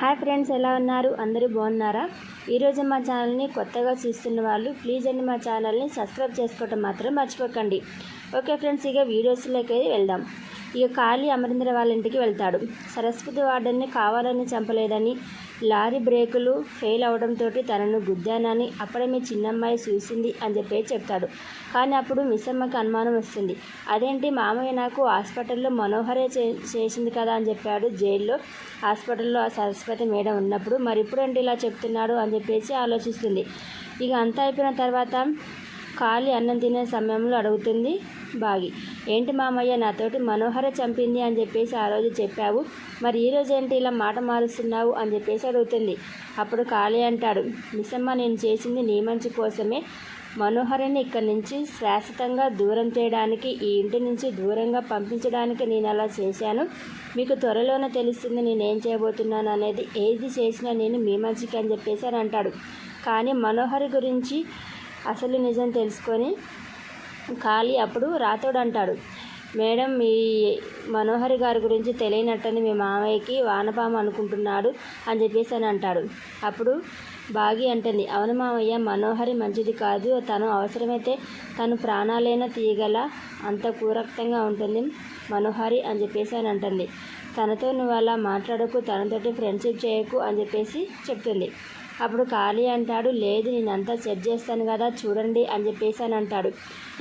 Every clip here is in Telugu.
హాయ్ ఫ్రెండ్స్ ఎలా ఉన్నారు? అందరూ బాగున్నారా? ఈరోజు మా ఛానల్ని కొత్తగా చూస్తున్న వాళ్ళు ప్లీజ్ అండి మా ఛానల్ని సబ్స్క్రైబ్ చేసుకోవటం మాత్రం మర్చిపోకండి. ఓకే ఫ్రెండ్స్ ఇక వీడియోస్లోకి వెళ్దాం. ఇక కాళీ అమరేంద్ర వాళ్ళ ఇంటికి వెళ్తాడు. సరస్వతి వార్డన్ని కావాలని చంపలేదని లారీ బ్రేకులు ఫెయిల్ అవడంతో తనను గుద్దానని అప్పుడే మీ చిన్నమ్మాయి చూసింది అని చెప్పి చెప్తాడు. కానీ అప్పుడు మిస్సమ్మకి అనుమానం వస్తుంది. అదేంటి మామయ్య నాకు హాస్పిటల్లో మనోహరే చే చేసింది కదా అని చెప్పాడు జైల్లో. హాస్పిటల్లో ఆ సరస్వతి మేడం ఉన్నప్పుడు మరి ఇప్పుడేంటి ఇలా చెప్తున్నాడు అని చెప్పేసి ఆలోచిస్తుంది. ఇక అంతా అయిపోయిన తర్వాత ఖాళీ అన్నం తినే సమయంలో అడుగుతుంది బాగి. ఏంటి మామయ్య నాతోటి మనోహర చంపింది అని చెప్పేసి ఆ రోజు చెప్పావు. మరి ఈ రోజు ఏంటి ఇలా మాట మారుస్తున్నావు అని చెప్పేసి అడుగుతుంది. అప్పుడు ఖాళీ అంటాడు. మిస్సమ్మ నేను చేసింది నీ మంచి కోసమే. మనోహరిని ఇక్కడి నుంచి శాశ్వతంగా దూరం చేయడానికి ఈ ఇంటి నుంచి దూరంగా పంపించడానికి నేను అలా చేశాను. మీకు త్వరలోనే తెలుస్తుంది నేను ఏం చేయబోతున్నాను అనేది. ఏది చేసినా నేను మీ మంచికి అని చెప్పేసి అని అంటాడు. కానీ మనోహరి గురించి అసలు నిజం తెలుసుకొని ఖాళీ అప్పుడు రాతోడు అంటాడు మేడం మీ మనోహరి గారి గురించి తెలియనట్టని మీ మామయ్యకి వానపాము అనుకుంటున్నాడు అని చెప్పేసి అని అంటాడు. అప్పుడు బాగి అంటుంది అవును మామయ్య మనోహరి మంచిది కాదు తను అవసరమైతే తను ప్రాణాలైనా తీయగల అంత కూరక్తంగా ఉంటుంది మనోహరి అని చెప్పేసి అని అంటుంది. తనతో నువ్వు అలా మాట్లాడకు తనతోటి ఫ్రెండ్షిప్ చేయకు అని చెప్పేసి చెప్తుంది. అప్పుడు ఖాళీ అంటాడు లేదు నేనంతా సెట్ చేస్తాను కదా చూడండి అని చెప్పేసి అని అంటాడు.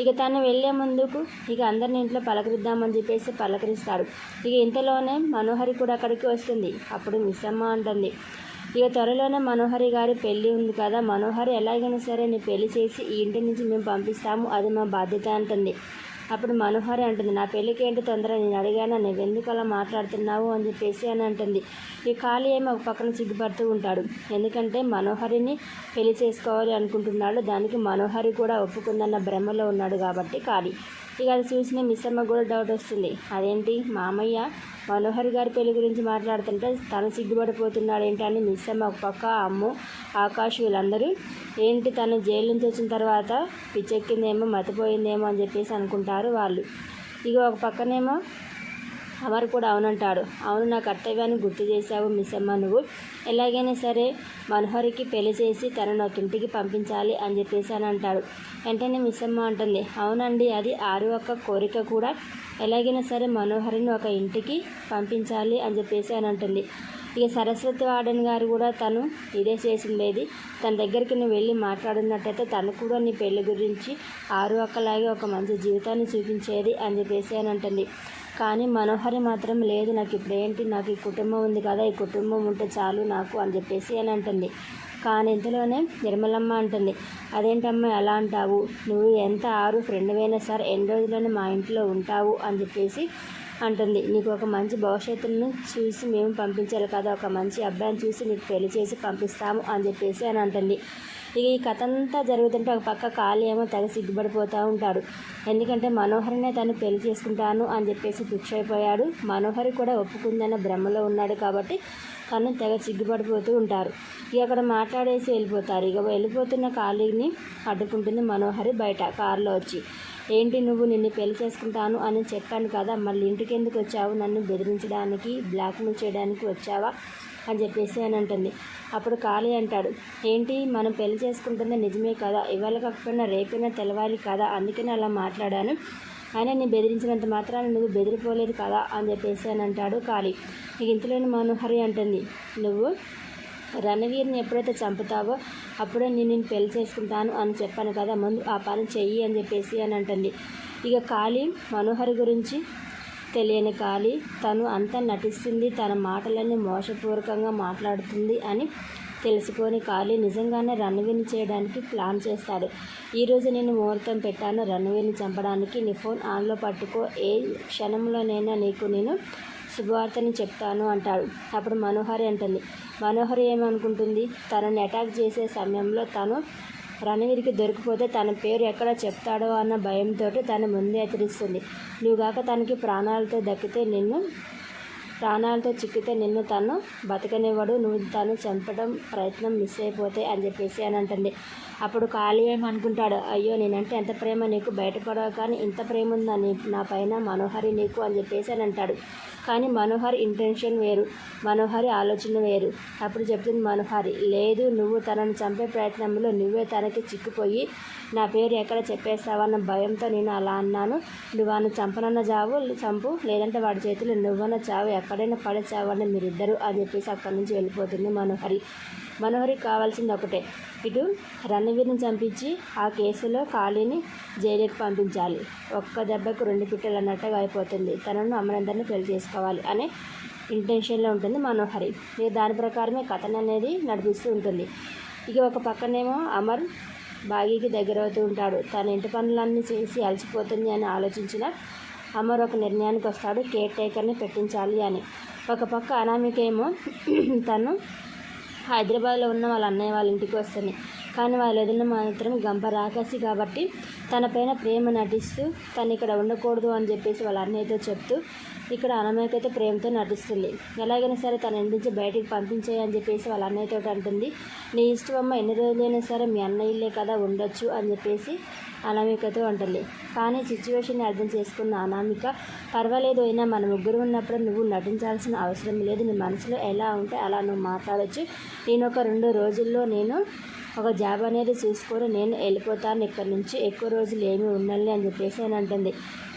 ఇక తను వెళ్ళే ముందుకు ఇక అందరిని ఇంట్లో పలకరిద్దామని చెప్పేసి పలకరిస్తాడు. ఇక ఇంతలోనే మనోహరి కూడా అక్కడికి వస్తుంది. అప్పుడు మిస్ అమ్మ అంటుంది ఇక త్వరలోనే మనోహరి గారి పెళ్ళి ఉంది కదా మనోహరి ఎలాగైనా సరే నీ పెళ్ళి చేసి ఈ ఇంటి నుంచి మేము పంపిస్తాము అది మా బాధ్యత అంటుంది. అప్పుడు మనోహరి అంటుంది నా పెళ్ళికి ఏంటి తొందర? నేను అడిగాను నువ్వు ఎందుకు అలా మాట్లాడుతున్నావు? అని చెప్పేసి అని అంటుంది. ఈ ఖాళీ ఏమో ఒక పక్కన సిగ్గుపడుతూ ఉంటాడు. ఎందుకంటే మనోహరిని పెళ్ళి చేసుకోవాలి అనుకుంటున్నాడు. దానికి మనోహరి కూడా ఒప్పుకుందన్న భ్రమలో ఉన్నాడు కాబట్టి ఖాళీ. ఇక అది చూసిన మిస్ అమ్మ కూడా డౌట్ వస్తుంది. అదేంటి? మామయ్య మనోహర్ గారి పెళ్ళి గురించి మాట్లాడుతుంటే తను సిగ్గుపడిపోతున్నాడు ఏంటి అని మిస్ అమ్మ ఒక పక్క అమ్ము ఆకాష్ వీళ్ళందరూ ఏంటి తను జైలు నుంచి వచ్చిన తర్వాత పిచ్చెక్కిందేమో మతిపోయిందేమో అని చెప్పేసి అనుకుంటారు వాళ్ళు. ఇక ఒక పక్కనేమో అమర్ కూడా అవునంటాడు. అవును నా కర్తవ్యాన్ని గుర్తు చేశావు మిస్ అమ్మ నువ్వు ఎలాగైనా సరే మనోహరికి పెళ్ళి చేసి తనను ఒక ఇంటికి పంపించాలి అని చెప్పేసి అని అంటాడు. వెంటనే మిస్ అమ్మ అంటుంది అవునండి అది ఆరు ఒక్క కోరిక కూడా. ఎలాగైనా సరే మనోహరిని ఒక ఇంటికి పంపించాలి అని చెప్పేసి అని అంటుంది. ఇక సరస్వతి వార్డెన్ గారు కూడా తను ఇదే చేసిండేది. తన దగ్గరికి నువ్వు వెళ్ళి మాట్లాడినట్టయితే తను కూడా నీ పెళ్ళి గురించి ఆరు ఒక్కలాగే ఒక మంచి జీవితాన్ని చూపించేది అని చెప్పేసి అని అంటుంది. కానీ మనోహరి మాత్రం లేదు నాకు ఇప్పుడు ఏంటి నాకు ఈ కుటుంబం ఉంది కదా ఈ కుటుంబం ఉంటే చాలు నాకు అని చెప్పేసి అని అంటుంది. కానీ ఇంతలోనే నిర్మలమ్మ అంటుంది అదేంటమ్మా ఎలా అంటావు? నువ్వు ఎంత ఆరు ఫ్రెండ్ సరే ఎన్ని రోజులని మా ఇంట్లో ఉంటావు అని చెప్పేసి అంటుంది. నీకు ఒక మంచి భవిష్యత్తును చూసి మేము పంపించాలి కదా ఒక మంచి అబ్బాయిని చూసి నీకు పెళ్ళి చేసి పంపిస్తాము అని చెప్పేసి అని అంటుంది. ఇక ఈ కథ అంతా జరుగుతుంటే ఒక పక్క ఖాళీ ఏమో తెగ సిగ్గుపడిపోతూ ఉంటాడు. ఎందుకంటే మనోహరినే తను పెళ్ళి చేసుకుంటాను అని చెప్పేసి ఫిక్స్ అయిపోయాడు. మనోహరి కూడా ఒప్పుకుందన్న భ్రమలో ఉన్నాడు కాబట్టి తను తెగ సిగ్గుపడిపోతూ ఉంటారు. ఇక అక్కడ మాట్లాడేసి వెళ్ళిపోతారు. ఇక వెళ్ళిపోతున్న ఖాళీని అడ్డుకుంటుంది మనోహరి బయట కారులో వచ్చి. ఏంటి నువ్వు నిన్ను పెళ్ళి చేసుకుంటాను అని చెప్పాను కదా మళ్ళీ ఇంటికి ఎందుకు వచ్చావు? నన్ను బెదిరించడానికి బ్లాక్మెయిల్ చేయడానికి వచ్చావా? అని చెప్పేసి అని అంటుంది. అప్పుడు ఖాళీ అంటాడు. ఏంటి? మనం పెళ్ళి చేసుకుంటుంది నిజమే కదా? ఇవాళ కాకపోయినా రేపైనా తెలవాలి కదా? అందుకని అలా మాట్లాడాను. అయినా నేను బెదిరించినంత మాత్రాన నువ్వు బెదిరిపోలేదు కదా? అని చెప్పేసి అని అంటాడు ఖాళీ. నీకు ఇంతలోని మనోహరి అంటుంది. నువ్వు రణవీర్ని ఎప్పుడైతే చంపుతావో అప్పుడే నేను నేను పెళ్ళి చేసుకుంటాను అని చెప్పాను కదా ముందు ఆ పని చెయ్యి అని చెప్పేసి అని అంటుంది. ఇక ఖాళీ మనోహర్ గురించి తెలియని ఖాళీ తను అంతా నటిస్తుంది తన మాటలన్నీ మోసపూర్వకంగా మాట్లాడుతుంది అని తెలుసుకొని ఖాళీ నిజంగానే రణవీర్ని చేయడానికి ప్లాన్ చేస్తాడు. ఈరోజు నేను ముహూర్తం పెట్టాను రణవీర్ని చంపడానికి నీ ఫోన్ ఆన్లో పట్టుకో ఏ క్షణంలోనైనా నీకు నేను శుభవార్తని చెప్తాను అంటాడు. అప్పుడు మనోహరి అంటుంది. మనోహరి ఏమనుకుంటుంది? తనని అటాక్ చేసే సమయంలో తను రణవీర్కి దొరికిపోతే తన పేరు ఎక్కడ చెప్తాడో అన్న భయంతో తను ముందే హెచ్చరిస్తుంది. నువ్వు కాక తనకి ప్రాణాలతో దక్కితే నిన్ను ప్రాణాలతో చిక్కితే నిన్ను తను బతకనివ్వడు. నువ్వు తను చంపడం ప్రయత్నం మిస్ అయిపోతే అని చెప్పేసి అని అంటుంది. అప్పుడు ఖాళీ ఏమనుకుంటాడు? అయ్యో నేనంటే ఎంత ప్రేమ నీకు? బయటపడవు కానీ ఇంత ప్రేమ ఉందా నీ నా పైన మనోహరి నీకు? అని చెప్పేసి అని అంటాడు. కానీ మనోహర్ ఇంటెన్షన్ వేరు. మనోహరి ఆలోచన వేరు. అప్పుడు చెప్తుంది మనోహరి లేదు నువ్వు తనను చంపే ప్రయత్నంలో నువ్వే తనకి చిక్కుపోయి నా పేరు ఎక్కడ చెప్పేస్తావన్న భయంతో నేను అలా అన్నాను. నువ్వు వాడిని చంపనన్న చావు చంపు. లేదంటే వాడి చేతిలో నువ్వన్న చావు ఎక్కడైనా పడే చావు అని మీరిద్దరు అని చెప్పేసి అక్కడి నుంచి వెళ్ళిపోతుంది మనోహరి. మనోహరికి కావాల్సింది ఒకటే ఇటు రణవీర్ని చంపించి ఆ కేసులో ఖాళీని జైలుకి పంపించాలి. ఒక్క దెబ్బకు రెండు పిట్టలు అన్నట్టుగా అయిపోతుంది. తనను అమరేందర్ని పెళ్ళి చేసుకోవాలి. అనే ఇంటెన్షన్లో ఉంటుంది మనోహరి. ఇక దాని ప్రకారమే కథను అనేది నడిపిస్తూ ఉంటుంది. ఇక ఒక పక్కనేమో అమర్ బాగీకి దగ్గర అవుతూ ఉంటాడు. తన ఇంటి పనులన్నీ చేసి అలసిపోతుంది అని ఆలోచించిన అమర్ ఒక నిర్ణయానికి వస్తాడు. కేర్ టేకర్ని పెట్టించాలి అని. ఒక పక్క అనామికేమో తను హైదరాబాద్లో ఉన్న వాళ్ళ అన్నయ్య వాళ్ళ ఇంటికి వస్తుంది. కానీ వాళ్ళ ఎదురున మాత్రం గంప రాకాసి కాబట్టి తన పైన ప్రేమ నటిస్తూ తను ఇక్కడ ఉండకూడదు అని చెప్పేసి వాళ్ళ అన్నయ్యతో చెప్తూ ఇక్కడ అనమయ్యకైతే ప్రేమతో నటిస్తుంది. ఎలాగైనా సరే తన ఇంటి నుంచి బయటికి పంపించేయి అని చెప్పేసి వాళ్ళ అన్నయ్యతో అంటుంది. నీ ఇష్టం అమ్మ ఎన్ని రోజులైనా సరే మీ అన్న ఇల్లే కదా ఉండొచ్చు అని చెప్పేసి అనామికతో అంటుంది. కానీ సిచ్యువేషన్ని అర్థం చేసుకున్న అనామిక పర్వాలేదు అయినా మన ముగ్గురు ఉన్నప్పుడు నువ్వు నటించాల్సిన అవసరం లేదు. నీ మనసులో ఎలా ఉంటే అలా నువ్వు మాట్లాడచ్చు. నేను ఒక రెండు రోజుల్లో నేను ఒక జాబ్ అనేది చూసుకొని నేను వెళ్ళిపోతాను ఇక్కడి నుంచి ఎక్కువ రోజులు ఏమీ ఉండాలి అని చెప్పేసి అని అంటుంది.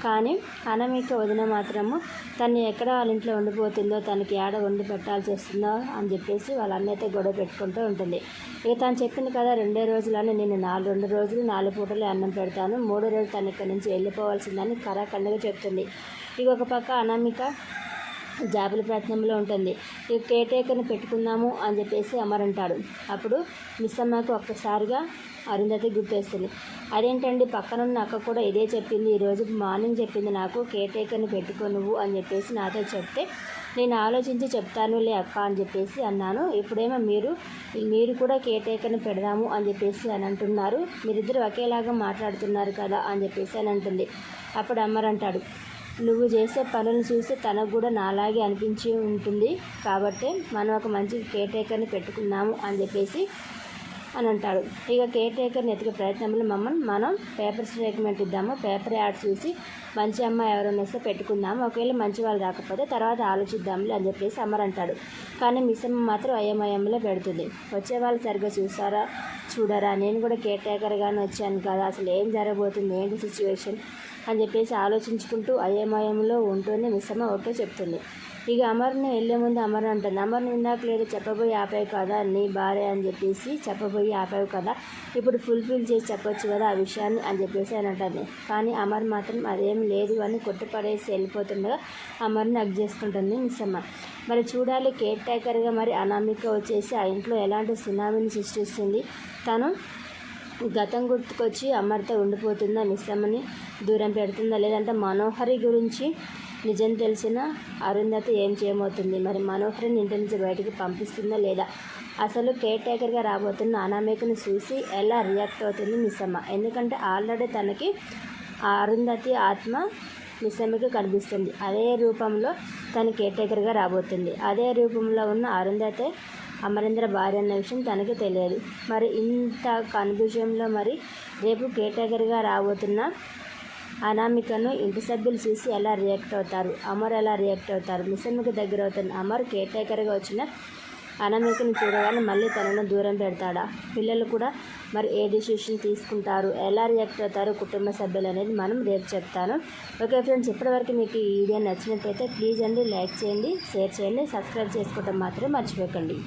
కానీ అనామిక వదిన మాత్రము తను ఎక్కడ వాళ్ళ ఇంట్లో ఉండిపోతుందో తనకి ఏడ వండి పెట్టాల్సి వస్తుందో అని చెప్పేసి వాళ్ళ అన్నైతే గొడవ పెట్టుకుంటూ ఉంటుంది. ఇక తను చెప్పింది కదా రెండే రోజులని నేను నాలుగు రెండు రోజులు నాలుగు పూటలే అన్నం పెడతాను మూడో రోజు తను ఇక్కడి నుంచి వెళ్ళిపోవాల్సిందని కరాఖండగా చెప్తుంది. ఇక ఒక పక్క అనామిక జాబుల ప్రయత్నంలో ఉంటుంది. ఈ కేటేకర్ని పెట్టుకుందాము అని చెప్పేసి అమర్ అంటాడు. అప్పుడు మిస్ అమ్మకు ఒక్కసారిగా అరుంధతి గుర్తొస్తుంది అదేంటండి? పక్కనున్న అక్క కూడా ఇదే చెప్పింది. ఈరోజు మార్నింగ్ చెప్పింది నాకు. కేటేకర్ని పెట్టుకో నువ్వు అని చెప్పేసి నాతో చెప్తే నేను ఆలోచించి చెప్తానులే అక్క అని చెప్పేసి అన్నాను. ఇప్పుడేమో మీరు మీరు కూడా కేటేకర్ని పెడదాము అని చెప్పేసి అని అంటున్నారు. మీరిద్దరు ఒకేలాగా మాట్లాడుతున్నారు కదా అని చెప్పేసి అని అంటుంది. అప్పుడు అమ్మర్ అంటాడు. నువ్వు చేసే పనులను చూసి తనకు కూడా నాలాగే అనిపించి ఉంటుంది. కాబట్టి మనం ఒక మంచి కేర్ టేకర్ని పెట్టుకుందాము అని చెప్పేసి అని అంటాడు ఇక కేర్ టేకర్ని ఎతికే ప్రయత్నంలో మమ్మల్ని మనం పేపర్ రికమెంట్ ఇద్దాము. పేపర్ యాడ్ చూసి మంచి అమ్మాయి ఎవరైనా వస్తే పెట్టుకుందాము. ఒకవేళ మంచి వాళ్ళు రాకపోతే తర్వాత ఆలోచిద్దాంలే అని చెప్పేసి అమ్మర్ అంటాడు. కానీ మిస్ అమ్మ మాత్రం అయ్యమయంలో పెడుతుంది. వచ్చే వాళ్ళు సరిగ్గా చూసారా చూడరా? నేను కూడా కేర్ టేకర్గానే వచ్చాను కదా. అసలు ఏం జరగబోతుంది? ఏంటి సిచ్యువేషన్ అని చెప్పేసి ఆలోచించుకుంటూ అయ్యమయంలో ఉంటూనే మిస్సమ్మ ఓకే చెప్తుంది. ఇక అమర్ని వెళ్ళే ముందు అమర్ అంటుంది. అమర్ని ఇందాక లేదు చెప్పబోయి ఆపావు కదా నీ భార్య అని చెప్పేసి చెప్పబోయి ఆపావు కదా ఇప్పుడు ఫుల్ఫిల్ చేసి చెప్పొచ్చు కదా ఆ విషయాన్ని అని చెప్పేసి అని అంటుంది. కానీ అమర్ మాత్రం అదేం లేదు అని కొట్టుపడేసి వెళ్ళిపోతుండగా అమర్ని అగ్ చేసుకుంటుంది మిస్సమ్మ. మరి చూడాలి కేర్ టేకర్గా మరి అనామిక వచ్చేసి ఆ ఇంట్లో ఎలాంటి సునామీని సృష్టిస్తుంది. తను గతం గుర్తుకొచ్చి అమర్త ఉండిపోతుందా మిశ్రమని దూరం పెడుతుందా? లేదంటే మనోహరి గురించి నిజం తెలిసిన అరుంధతి ఏం చేయబోతుంది? మరి మనోహరిని ఇంటి నుంచి బయటికి పంపిస్తుందా లేదా? అసలు కేర్ టేకర్గా రాబోతున్న అనామికను చూసి ఎలా రియాక్ట్ అవుతుంది మిస్సమ్మ ఎందుకంటే ఆల్రెడీ తనకి అరుంధతి ఆత్మ మిస్సమ్మకి కనిపిస్తుంది. అదే రూపంలో తను కేర్ టేకర్గా రాబోతుంది. అదే రూపంలో ఉన్న అరుంధతే అమరేంద్ర భార్య అన్న విషయం తనకి తెలియదు. మరి ఇంత కన్ఫ్యూజన్లో మరి రేపు కేటగిరీగా రాబోతున్న అనామికను ఇంటి సభ్యులు చూసి ఎలా రియాక్ట్ అవుతారు? అమర్ ఎలా రియాక్ట్ అవుతారు? మిసమ్మకి దగ్గర అవుతున్న అమర్ కేటేకర్గా వచ్చిన అనామికను చూడగానే మళ్ళీ తనను దూరం పెడతాడా? పిల్లలు కూడా మరి ఏ డిసిషన్ తీసుకుంటారు? ఎలా రియాక్ట్ అవుతారు కుటుంబ సభ్యులు అనేది మనం రేపు చెప్తాను. ఓకే ఫ్రెండ్స్ ఇప్పటివరకు మీకు ఈ వీడియో నచ్చినట్టయితే ప్లీజ్ అండి లైక్ చేయండి షేర్ చేయండి సబ్స్క్రైబ్ చేసుకోవటం మాత్రం మర్చిపోకండి.